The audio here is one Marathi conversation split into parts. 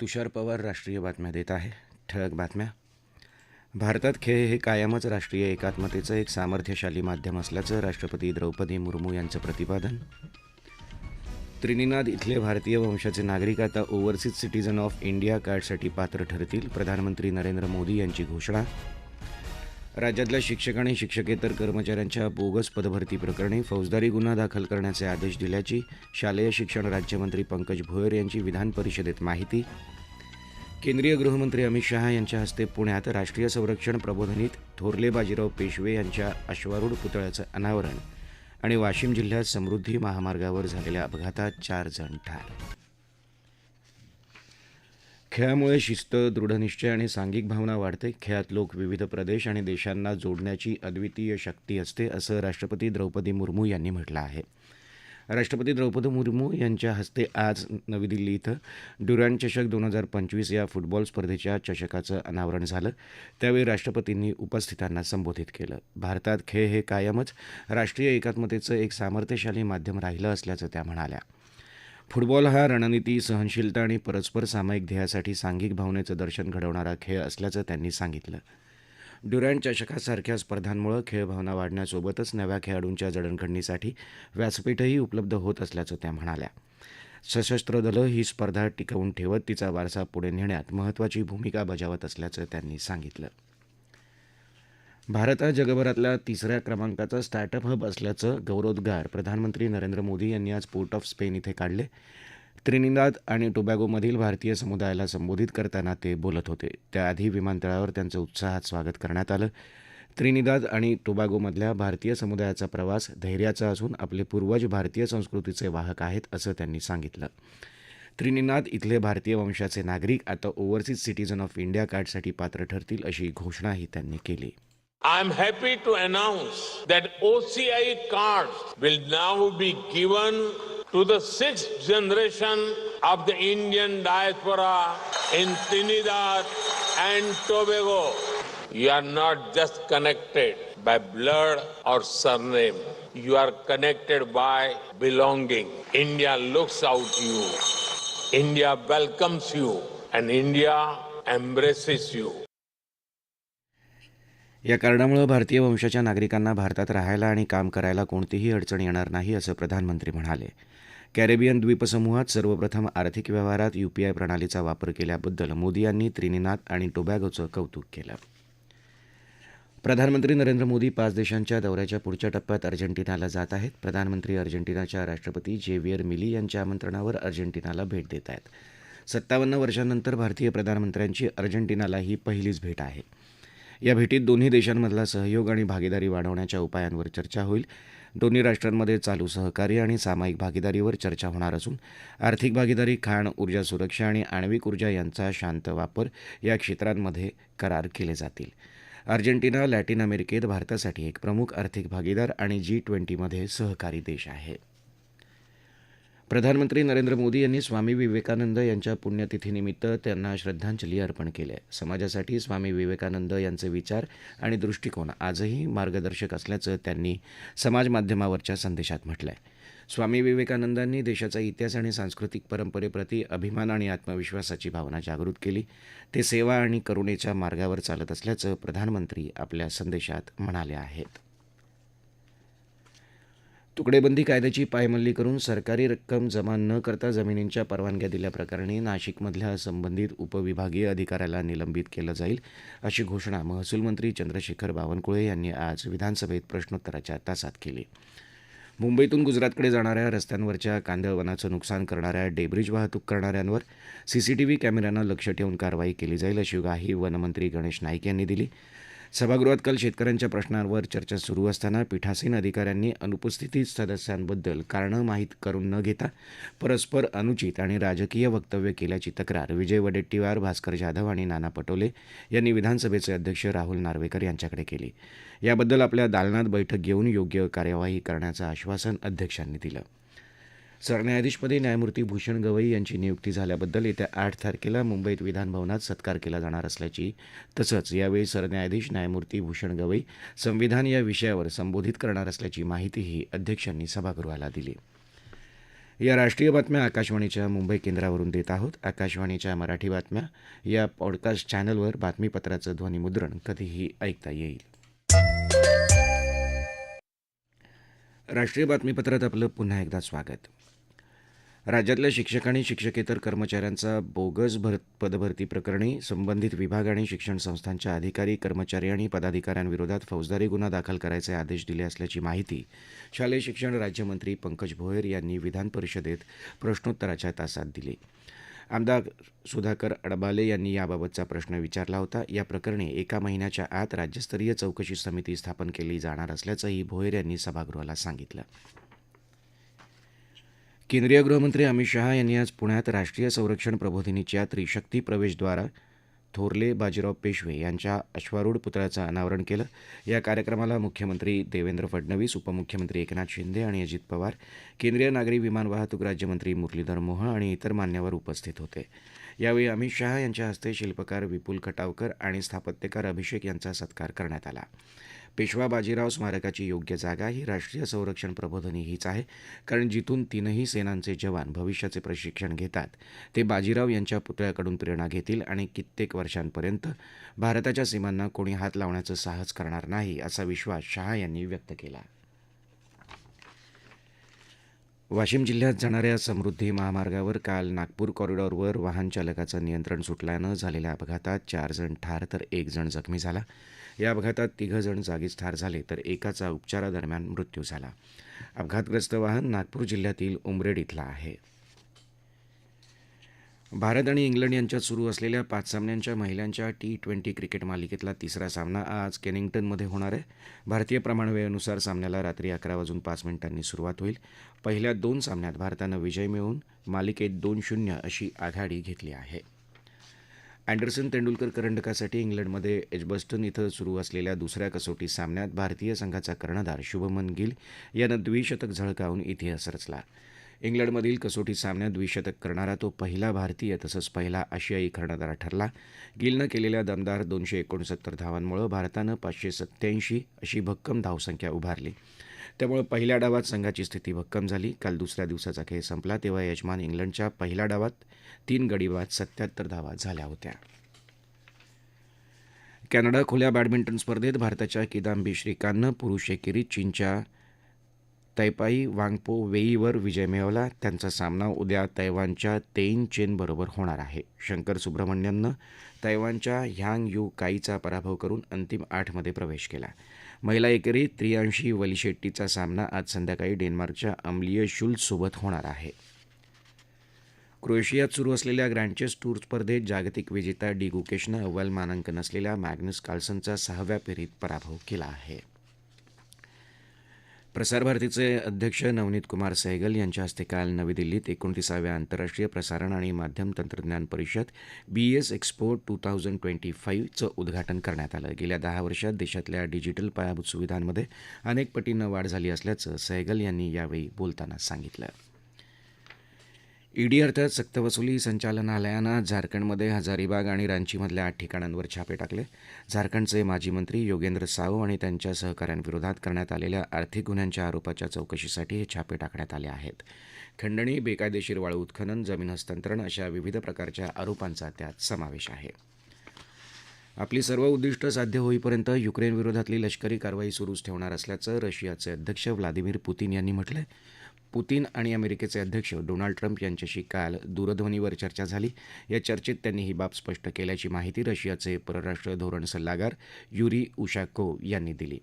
तुषार पवार राष्ट्रीय बातम्या देत आहे. ठळक बातम्या. भारतात खेळ हे कायमच राष्ट्रीय एकात्मतेचं एक सामर्थ्यशाली माध्यम असल्याचं राष्ट्रपती द्रौपदी मुर्मू यांचं प्रतिपादन. त्रिनिनाद इथले भारतीय वंशाचे नागरिक आता ओव्हरसीज सिटीजन ऑफ इंडिया कार्डसाठी पात्र ठरतील प्रधानमंत्री नरेंद्र मोदी यांची घोषणा. राज्यातल्या शिक्षक आणि शिक्षकेतर कर्मचाऱ्यांच्या बोगस पदभरती प्रकरणी फौजदारी गुन्हा दाखल करण्याचे आदेश दिल्याची शालेय शिक्षण राज्यमंत्री पंकज भोयर यांची विधान परिषदेत माहिती. केंद्रीय गृहमंत्री अमित शहा यांच्या हस्ते पुण्यात राष्ट्रीय संरक्षण प्रबोधनीत थोरले बाजीराव पेशवे यांच्या अश्वारूढ पुतळ्याचं अनावरण आणि वाशिम जिल्ह्यात समृद्धी महामार्गावर झालेल्या अपघातात चार जण ठार. खेळामुळे शिस्त दृढनिश्चय आणि सांघिक भावना वाढते. खेळात लोक विविध प्रदेश आणि देशांना जोडण्याची अद्वितीय शक्ती असते असं राष्ट्रपती द्रौपदी मुर्मू यांनी म्हटलं आहे. राष्ट्रपती द्रौपदी मुर्मू यांच्या हस्ते आज नवी दिल्ली इथं ड्युरॅन्ड चषक दोन हजार पंचवीस या फुटबॉल स्पर्धेच्या चषकाचं अनावरण झालं. त्यावेळी राष्ट्रपतींनी उपस्थितांना संबोधित केलं. भारतात खेळ हे कायमच राष्ट्रीय एकात्मतेचं एक सामर्थ्यशाली माध्यम राहिलं असल्याचं त्या म्हणाल्या. फुटबॉल हा रणनीती सहनशीलता आणि परस्पर सामायिक ध्येयासाठी सांघिक भावनेचं दर्शन घडवणारा खेळ असल्याचं त्यांनी सांगितलं. ड्युरॅन्ड चषकासारख्या स्पर्धांमुळे खेळभावना वाढण्यासोबतच नव्या खेळाडूंच्या जडणघडणीसाठी व्यासपीठही उपलब्ध होत असल्याचं त्या म्हणाल्या. सशस्त्र दलं ही स्पर्धा टिकवून ठेवत तिचा वारसा पुढे नेण्यात महत्त्वाची भूमिका बजावत असल्याचं त्यांनी सांगितलं. भारत हा जगभरातला तिसऱ्या क्रमांकाचा स्टार्टअप हब असल्याचं गौरवोद्गार प्रधानमंत्री नरेंद्र मोदी यांनी आज पोर्ट ऑफ स्पेन इथे काढले. त्रिनिदाद आणि टोबॅगोमधील भारतीय समुदायाला संबोधित करताना ते बोलत होते. त्याआधी विमानतळावर त्यांचं उत्साहात स्वागत करण्यात आलं. त्रिनिदाद आणि टोबॅगोमधल्या भारतीय समुदायाचा प्रवास धैर्याचा असून आपले पूर्वज भारतीय संस्कृतीचे वाहक आहेत असं त्यांनी सांगितलं. त्रिनिनाद इथले भारतीय वंशाचे नागरिक आता ओव्हरसीज सिटीजन ऑफ इंडिया कार्डसाठी पात्र ठरतील अशी घोषणाही त्यांनी केली. I'm happy to announce that OCI cards will now be given to the sixth generation of the Indian diaspora in Trinidad and Tobago. You are not just connected by blood or surname. You are connected by belonging. India looks out you. India welcomes you and India embraces you. या कारणामुळे भारतीय वंशाच्या नागरिकांना भारतात राहायला आणि काम करायला कोणतीही अडचण येणार नाही असं प्रधानमंत्री म्हणाले. कॅरेबियन द्वीपसमूहात सर्वप्रथम आर्थिक व्यवहारात यूपीआय प्रणालीचा वापर केल्याबद्दल मोदी यांनी त्रिनिनाद आणि टोबॅगोचं कौतुक केलं. प्रधानमंत्री नरेंद्र मोदी पाच देशांच्या दौऱ्याच्या पुढच्या टप्प्यात अर्जेंटिनाला जात आहेत. प्रधानमंत्री अर्जेंटिनाच्या राष्ट्रपती जेवियर मिली यांच्या आमंत्रणावर अर्जेंटिनाला भेट देत आहेत. सत्तावन्न वर्षांनंतर भारतीय प्रधानमंत्र्यांची अर्जेंटिनाला ही पहिलीच भेट आहे. या भेटीत दोन्ही देशांमधला सहयोग आणि भागीदारी वाढवण्याच्या उपायांवर चर्चा होईल. दोन्ही राष्ट्रांमध्ये चालू सहकार्य आणि सामायिक भागीदारीवर चर्चा होणार असून आर्थिक भागीदारी खाण ऊर्जा सुरक्षा आणि आण्विक ऊर्जा यांचा शांत वापर या क्षेत्रांमध्ये करार केले जातील. अर्जेंटिना लॅटिन अमेरिकेत भारतासाठी एक प्रमुख आर्थिक भागीदार आणि जी ट्वेंटीमध्ये सहकारी देश आहे. प्रधानमंत्री नरेंद्र मोदी यांनी स्वामी विवेकानंद यांच्या पुण्यतिथीनिमित्त त्यांना श्रद्धांजली अर्पण केली आहे. समाजासाठी स्वामी विवेकानंद यांचे विचार आणि दृष्टिकोन आजही मार्गदर्शक असल्याचं त्यांनी समाजमाध्यमावरच्या संदेशात म्हटलं आहे स्वामी विवेकानंदांनी देशाचा इतिहास आणि सांस्कृतिक परंपरेप्रती अभिमान आणि आत्मविश्वासाची भावना जागृत केली. ते सेवा आणि करुणेच्या मार्गावर चालत असल्याचं प्रधानमंत्री आपल्या संदेशात म्हणाले आहेत. तुकडेबंदी कायद्याची पायमल्ली करून सरकारी रक्कम जमा न करता जमिनींच्या परवानग्या दिल्याप्रकरणी नाशिकमधल्या संबंधित उपविभागीय अधिकाऱ्याला निलंबित केलं जाईल अशी घोषणा महसूल मंत्री चंद्रशेखर बावनकुळे यांनी आज विधानसभेत प्रश्नोत्तराच्या तासात केली. मुंबईतून गुजरातकडे जाणाऱ्या रस्त्यांवरच्या कांदळवनाचं नुकसान करणाऱ्या डेब्रिज वाहतूक करणाऱ्यांवर सीसीटीव्ही कॅमेऱ्यानं लक्ष ठेवून कारवाई केली जाईल अशी ग्वाही वनमंत्री गणेश नाईक यांनी दिली. सभागृहात काल शेतकऱ्यांच्या प्रश्नांवर चर्चा सुरू असताना पीठासीन अधिकाऱ्यांनी अनुपस्थित सदस्यांबद्दल कारणं माहीत करून न घेता परस्पर अनुचित आणि राजकीय वक्तव्य केल्याची तक्रार विजय वडेट्टीवार भास्कर जाधव आणि नाना पटोले यांनी विधानसभेचे अध्यक्ष राहुल नार्वेकर यांच्याकडे केली. याबद्दल आपल्या दालनात बैठक घेऊन योग्य कार्यवाही करण्याचं आश्वासन अध्यक्षांनी दिलं. सरन्यायाधीशपदी न्यायमूर्ती भूषण गवई यांची नियुक्ती झाल्याबद्दल येत्या आठ तारखेला मुंबईत विधानभवनात सत्कार केला जाणार असल्याची तसंच यावेळी सरन्यायाधीश न्यायमूर्ती भूषण गवई संविधान या विषयावर संबोधित करणार असल्याची माहितीही अध्यक्षांनी सभागृहाला दिली. या राष्ट्रीय बातम्या आकाशवाणीच्या मुंबई केंद्रावरून देत आहोत. आकाशवाणीच्या मराठी बातम्या या पॉडकास्ट चॅनलवर बातमीपत्राचं ध्वनिमुद्रण कधीही ऐकता येईल. राष्ट्रीय बातमीपत्रात आपलं पुन्हा एकदा स्वागत. राज्यातल्या शिक्षक आणि शिक्षकेतर कर्मचाऱ्यांचा बोगस भर पदभरती प्रकरणी संबंधित विभाग आणि शिक्षण संस्थांच्या अधिकारी कर्मचारी आणि पदाधिकाऱ्यांविरोधात फौजदारी गुन्हा दाखल करायचे आदेश दिले असल्याची माहिती शालेय शिक्षण राज्यमंत्री पंकज भोयर यांनी विधान परिषदेत प्रश्नोत्तराच्या तासात दिली. आमदार सुधाकर अडबाले यांनी याबाबतचा प्रश्न विचारला होता. या प्रकरणी एका महिन्याच्या आत राज्यस्तरीय चौकशी समिती स्थापन केली जाणार असल्याचंही भोयर यांनी सभागृहाला सांगितलं. केंद्रीय गृहमंत्री अमित शहा यांनी आज पुण्यात राष्ट्रीय संरक्षण प्रबोधिनीच्या त्रिशक्ती प्रवेशद्वारा थोरले बाजीराव पेशवे यांच्या अश्वारूढ पुतळ्याचं अनावरण केलं. या कार्यक्रमाला मुख्यमंत्री देवेंद्र फडणवीस उपमुख्यमंत्री एकनाथ शिंदे आणि अजित पवार केंद्रीय नागरी विमान वाहतूक राज्यमंत्री मुरलीधर मोहोळ आणि इतर मान्यवर उपस्थित होते. यावेळी अमित शहा यांच्या हस्ते शिल्पकार विपुल खटावकर आणि स्थापत्यकार अभिषेक यांचा सत्कार करण्यात आला. पेशवा बाजीराव स्मारकाची योग्य जागा ही राष्ट्रीय संरक्षण प्रबोधनी हीच आहे कारण जिथून तीनही सेनांचे जवान भविष्याचे प्रशिक्षण घेतात ते बाजीराव यांच्या पुतळ्याकडून प्रेरणा घेतील आणि कित्येक वर्षांपर्यंत भारताच्या सीमांना कोणी हात लावण्याचं साहस करणार नाही असा विश्वास शहा यांनी व्यक्त केला. वाशिम जिल्ह्यात जाणाऱ्या समृद्धी महामार्गावर काल नागपूर कॉरिडॉरवर वाहन चालकाचं नियंत्रण सुटल्यानं झालेल्या अपघातात चार जण ठार तर एक जण जखमी झाला. या अपघातात तिघं जण जागीच ठार झाले तर एकाचा उपचारादरम्यान मृत्यू झाला. अपघातग्रस्त वाहन नागपूर जिल्ह्यातील उमरेड इथला आहे. भारत आणि इंग्लंड यांच्यात सुरू असलेल्या पाच सामन्यांच्या महिलांच्या टी ट्वेंटी क्रिकेट मालिकेतला तिसरा सामना आज केनिंग्टनमध्ये होणार आहे. भारतीय प्रमाणवेळेनुसार सामन्याला रात्री अकरा वाजून पाच मिनिटांनी सुरुवात होईल. पहिल्या दोन सामन्यात भारतानं विजय मिळवून मालिकेत दोन शून्य अशी आघाडी घेतली आहे. अँडरसन तेंडुलकर करंडकासाठी इंग्लंडमध्ये एजबस्टन इथं सुरू असलेल्या दुसऱ्या कसोटी सामन्यात भारतीय संघाचा कर्णधार शुभमन गिल यानं द्विशतक झळकावून इतिहास रचला. इंग्लंडमधील कसोटी सामन्यात द्विशतक करणारा तो पहिला भारतीय तसंच पहिला आशियाई कर्णधार ठरला. गिलनं केलेल्या दमदार दोनशे एकोणसत्तर धावांमुळे भारतानं पाचशे सत्त्याऐंशी अशी भक्कम धावसंख्या उभारली. त्यामुळे पहिल्या डावात संघाची स्थिती भक्कम झाली. काल दुसऱ्या दिवसाचा खेळ संपला तेव्हा यजमान इंग्लंडच्या पहिल्या डावात तीन गडीबाद सत्याहत्तर धावा झाल्या होत्या. कॅनडा खुल्या बॅडमिंटन स्पर्धेत भारताच्या किदांबी श्रीकांतनं पुरुष एकेरीत चीनच्या तैपाई वांगपो वेईवर विजय मिळवला. त्यांचा सामना उद्या तैवानच्या तेईन चेनबरोबर होणार आहे. शंकर सुब्रमण्यननं तैवानच्या ह्यांग यू काईचा पराभव करून अंतिम आठमध्ये प्रवेश केला. महिला एकेरीत त्रियांशी वलिशेट्टीचा सामना आज संध्याकाळी डेन्मार्कच्या अमलीय शुल्सोबत होणार आहे. क्रोएशियात सुरू असलेल्या ग्रँडचेस टूर स्पर्धेत जागतिक विजेता डी गुकेशनं अव्वल मानांकन असलेल्या मॅग्नस कार्लसनचा सहाव्या फेरीत पराभव केला आहे. प्रसारभारतीचे अध्यक्ष नवनीत कुमार सहगल यांच्या हस्ते काल नवी दिल्लीत एकोणतीसाव्या आंतरराष्ट्रीय प्रसारण आणि माध्यम तंत्रज्ञान परिषद B S expo two thousand twenty फाईव्हचं उद्घाटन करण्यात आलं. गेल्या दहा वर्षात देशातल्या डिजिटल पायाभूत सुविधांमध्ये अनेक पटींना वाढ झाली असल्याचं सहगल यांनी यावेळी बोलताना सांगितलं. ईडी अर्थात सक्तवसुली संचालनालयानं झारखंडमध्ये हजारीबाग आणि रांचीमधल्या आठ ठिकाणांवर छापे टाकले. झारखंडचे माजी मंत्री योगेंद्र साऊ आणि त्यांच्या सहकाऱ्यांविरोधात करण्यात आलेल्या आर्थिक गुन्ह्यांच्या आरोपाच्या चौकशीसाठी हे छापे टाकण्यात आले आहेत. खंडणी बेकायदेशीर वाळू उत्खनन जमीन हस्तांतरण अशा विविध प्रकारच्या आरोपांचा त्यात समावेश आहे. आपली सर्व उद्दिष्ट साध्य होईपर्यंत युक्रेनविरोधातली लष्करी कारवाई सुरूच ठेवणार असल्याचं रशियाचे अध्यक्ष व्लादिमीर पुतीन यांनी म्हटलंय. पुतीन आणि अमेरिकेचे अध्यक्ष डोनाल्ड ट्रम्प यांच्याशी काल दूरध्वनीवर चर्चा झाली. या चर्चेत त्यांनी ही बाब स्पष्ट केल्याची माहिती रशियाचे परराष्ट्र धोरण सल्लागार युरी उशाकोव यांनी दिली.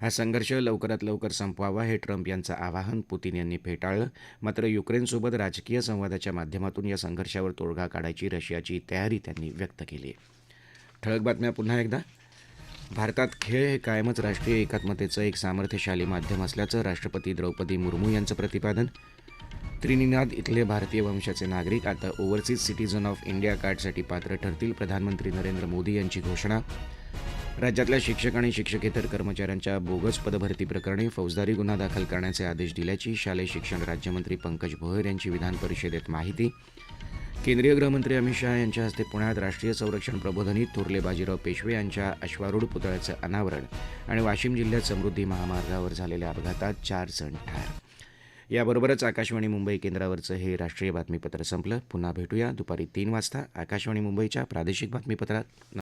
हा संघर्ष लवकरात लवकर संपवावा हे ट्रम्प यांचं आवाहन. पुतीन यांनी फेटाळलं. मात्र युक्रेनसोबत राजकीय संवादाच्या माध्यमातून या संघर्षावर तोडगा काढायची रशियाची तयारी त्यांनी व्यक्त केली ठळक बातम्या पुन्हा एकदा. भारतात खेळ हे कायमच राष्ट्रीय एकात्मतेचं एक सामर्थ्यशाली माध्यम असल्याचं राष्ट्रपती द्रौपदी मुर्मू यांचं प्रतिपादन. त्रिनिनाद इथले भारतीय वंशाचे नागरिक आता ओव्हरसीज सिटीझन ऑफ इंडिया कार्डसाठी पात्र ठरतील प्रधानमंत्री नरेंद्र मोदी यांची घोषणा. राज्यातल्या शिक्षक आणि शिक्षकेतर कर्मचाऱ्यांच्या बोगस पदभरती प्रकरणी फौजदारी गुन्हा दाखल करण्याचे आदेश दिल्याची शालेय शिक्षण राज्यमंत्री पंकज भोयर यांची विधान परिषदेत माहिती. केंद्रीय गृहमंत्री अमित शहा यांच्या हस्ते पुण्यात राष्ट्रीय संरक्षण प्रबोधनीत थोरले बाजीराव पेशवे यांच्या अश्वारूढ पुतळ्याचं अनावरण आणि वाशिम जिल्ह्यात समृद्धी महामार्गावर झालेल्या अपघातात चार जण ठार. याबरोबरच आकाशवाणी मुंबई केंद्रावरचं हे राष्ट्रीय बातमीपत्र संपलं. पुन्हा भेटूया दुपारी तीन वाजता आकाशवाणी मुंबईच्या प्रादेशिक बातमीपत्रात.